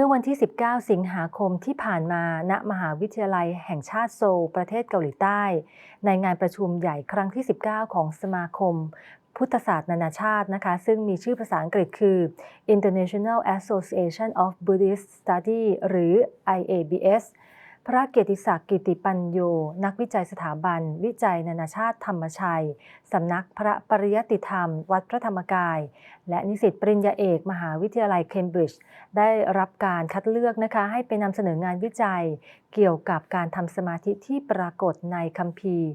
มื่อวันที่ 19 สิงหาคมที่ผ่านมา ณ มหาวิทยาลัยแห่งชาติโซล ประเทศเกาหลีใต้ ในงานประชุมใหญ่ครั้งที่ 19 ของสมาคม พุทธศาสตร์นานาชาตินะคะ ซึ่งมีชื่อภาษาอังกฤษคือ International Association of Buddhist Study หรือ IABS พระเกียรติศักดิ์กิติปัญโย นักวิจัยสถาบัน วิจัยนานาชาติธรรมชัย สำนักพระปริยติธรรม วัดพระธรรมกาย และนิสิตปริญญาเอกมหาวิทยาลัยเคมบริดจ์ได้รับการคัดเลือกนะคะ ให้ไปนำเสนองานวิจัย เกี่ยวกับการทำสมาธิที่ปรากฏในคัมภีร์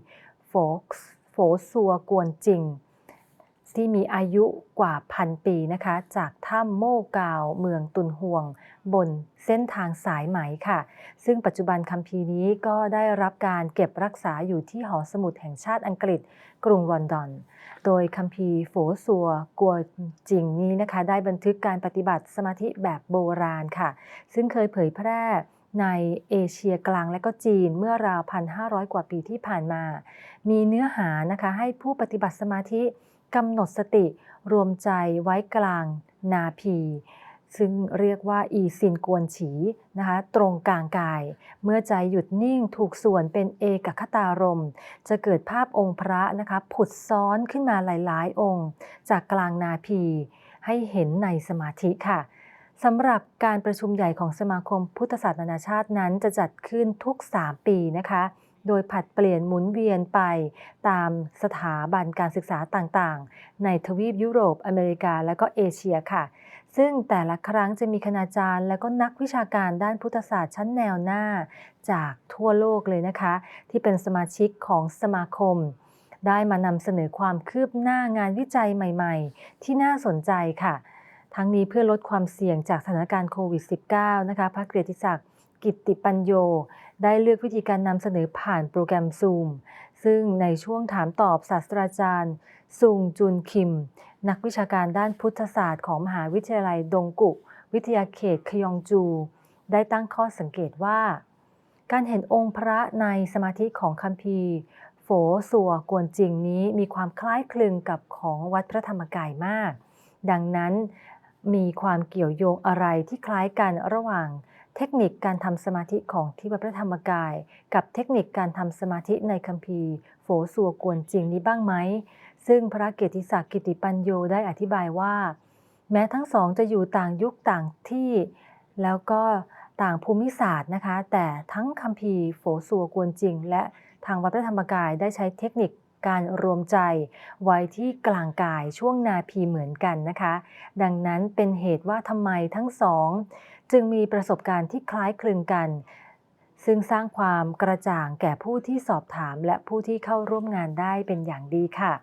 โฟกส์โฟซัวกวนจริง ที่มีอายุกว่าพันปีนะคะ จากถ้ำโม่กาวเมืองตุนห่วง บนเส้นทางสายไหมค่ะ ซึ่งปัจจุบันคัมภีร์นี้ก็ได้รับการเก็บรักษาอยู่ที่หอสมุดแห่งชาติอังกฤษ กรุงลอนดอน โดยคัมภีร์โฟซัวกัวจริงนี้นะคะ ได้บันทึกการปฏิบัติสมาธิแบบโบราณค่ะ ซึ่งเคยเผยแพร่ในเอเชียกลางและก็จีนเมื่อราว 1,500 กว่าปีที่ผ่านมา มีเนื้อหานะคะให้ผู้ปฏิบัติสมาธิ กำหนดสติรวมใจไว้กลางนาพี ซึ่งเรียกว่าอีซินกวนฉีนะคะตรงกลางกาย เมื่อใจหยุดนิ่งถูกส่วนเป็นเอกคตารม จะเกิดภาพองค์พระนะคะผุดซ้อนขึ้นมาหลาย ๆ องค์ จากกลางนาพี ให้เห็นในสมาธิค่ะสำหรับการประชุมใหญ่ของสมาคมพุทธศาสตร์นานาชาตินั้นจะจัดขึ้นทุก 3 ปีนะคะ โดยผัดเปลี่ยนหมุนเวียนไปตามสถาบันการศึกษาต่างๆ ในทวีปยุโรป อเมริกา และก็เอเชียค่ะ ซึ่งแต่ละครั้งจะมีคณาจารย์ และก็นักวิชาการด้านพุทธศาสตร์ชั้นแนวหน้า จากทั่วโลกเลยนะคะ ที่เป็นสมาชิกของสมาคม ได้มานำเสนอความคืบหน้างานวิจัยใหม่ๆ ที่น่าสนใจค่ะ ทั้งนี้เพื่อลดความเสี่ยงจากสถานการณ์โควิด -19 นะคะพระเกียรติศักดิ์ กิตติปัญโย ได้เลือกวิธีการนำเสนอผ่านโปรแกรม Zoom ซึ่งในช่วงถามตอบศาสตราจารย์ ซุงจุนคิม นักวิชาการด้านพุทธศาสตร์ของมหาวิทยาลัยดงกุ วิทยาเขตคยองจู ได้ตั้งข้อสังเกตว่า การเห็นองค์พระในสมาธิของคัมภีร์ โฝสัวกวนจริงนี้มีความคล้ายคลึงกับของวัดพระธรรมกายมาก ดังนั้นมีความเกี่ยวโยงอะไรที่คล้ายกันระหว่าง เทคนิคการทำสมาธิของที่วัดพระธรรมกาย กับเทคนิคการทำสมาธิในคัมภีร์โฝสัวกวนจริงนี้บ้างไหม ซึ่งพระเกติศักดิ์กิติปัญโยได้อธิบายว่า แม้ทั้งสองจะอยู่ต่างยุคต่างที่ แล้วก็ต่างภูมิศาสตร์นะคะ แต่ทั้งคัมภีร์โฝสัวกวนจริง และทางวัดพระธรรมกายได้ใช้เทคนิค การรวมใจ ไว้ที่กลางกายช่วงนาพีเหมือนกันนะคะ ดังนั้นเป็นเหตุว่าทำไมทั้งสอง จึงมีประสบการณ์ที่คล้ายคลึงกัน ซึ่งสร้างความกระจ่างแก่ผู้ที่สอบถามและผู้ที่เข้าร่วมงานได้เป็นอย่างดีค่ะ